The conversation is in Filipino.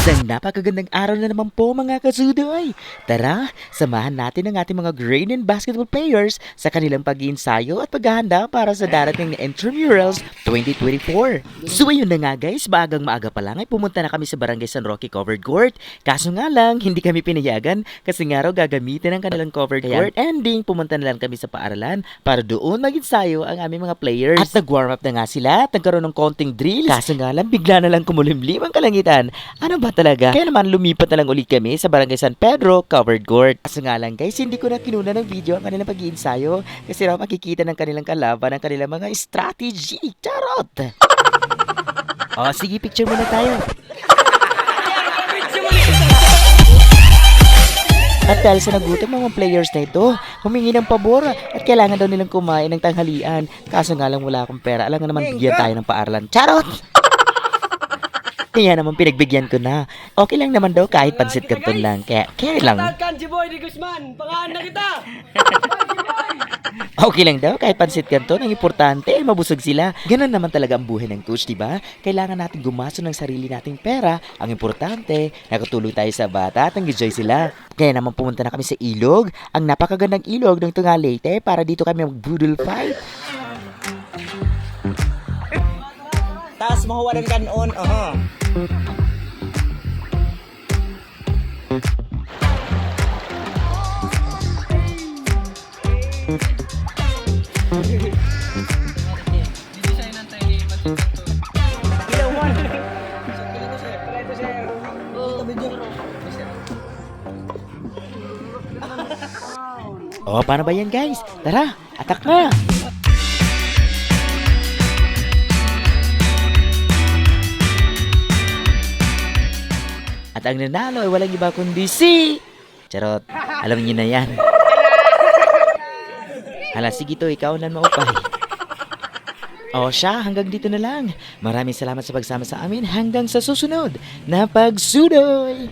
Isang napakagandang araw na naman po mga kasudoy. Tara, samahan natin ang ating mga grade and basketball players sa kanilang pag-iinsayo at paghahanda para sa darating na Intramurals 2024. So ayun na nga guys, maagang maaga pa lang ay pumunta na kami sa Barangay San Roque Covered Court. Kaso nga lang, hindi kami pinayagan kasi nga raw gagamitin ang kanilang covered court. Ending, pumunta na lang kami sa paaralan para doon mag-insayo ang aming mga players. At nag-warm up na nga sila at nagkaroon ng konting drills. Kaso nga lang, bigla na lang kumulimlim ang kalangitan. Ano ba talaga? Kaya naman lumipat na lang ulit kami sa Barangay San Pedro Covered Court. Kaso nga lang guys, hindi ko na kinuna ng video ang kanilang pag-iinsayo kasi raw makikita ng kanilang kalaban ang kanilang mga strategy. Charot! O, sige, picture muna tayo. At dahil sa nagutom mga players na ito, humingi ng pabor at kailangan daw nilang kumain ng tanghalian. Kaso nga lang wala akong pera. Alam nga naman, bigyan tayo ng paaralan. Charot! Kaya naman pinagbigyan ko na. Okay lang naman daw kahit pansit kanton lang. Kaya, kaya lang. Boy Guzman, na kita. Okay lang daw kahit pansit kanton. Ang importante ay mabusog sila. Ganun naman talaga ang buhay ng coach, di ba? Kailangan natin gumaso ng sarili nating pera. Ang importante, nakatulong tayo sa bata at nag-enjoy sila. Kaya naman pumunta na kami sa ilog. Ang napakagandang ilog ng Tunga Leyte para dito kami mag-boodle fight. Taas mahuwa ng kanon, aha. O, paano ba yan guys? Tara, atak na! At ang nanalo ay walang iba kundi si... Charot, alam niyo na yan. Hala, sige to, ikaw na maupay. O siya, hanggang dito na lang. Maraming salamat sa pagsama sa amin hanggang sa susunod na pagsudoy!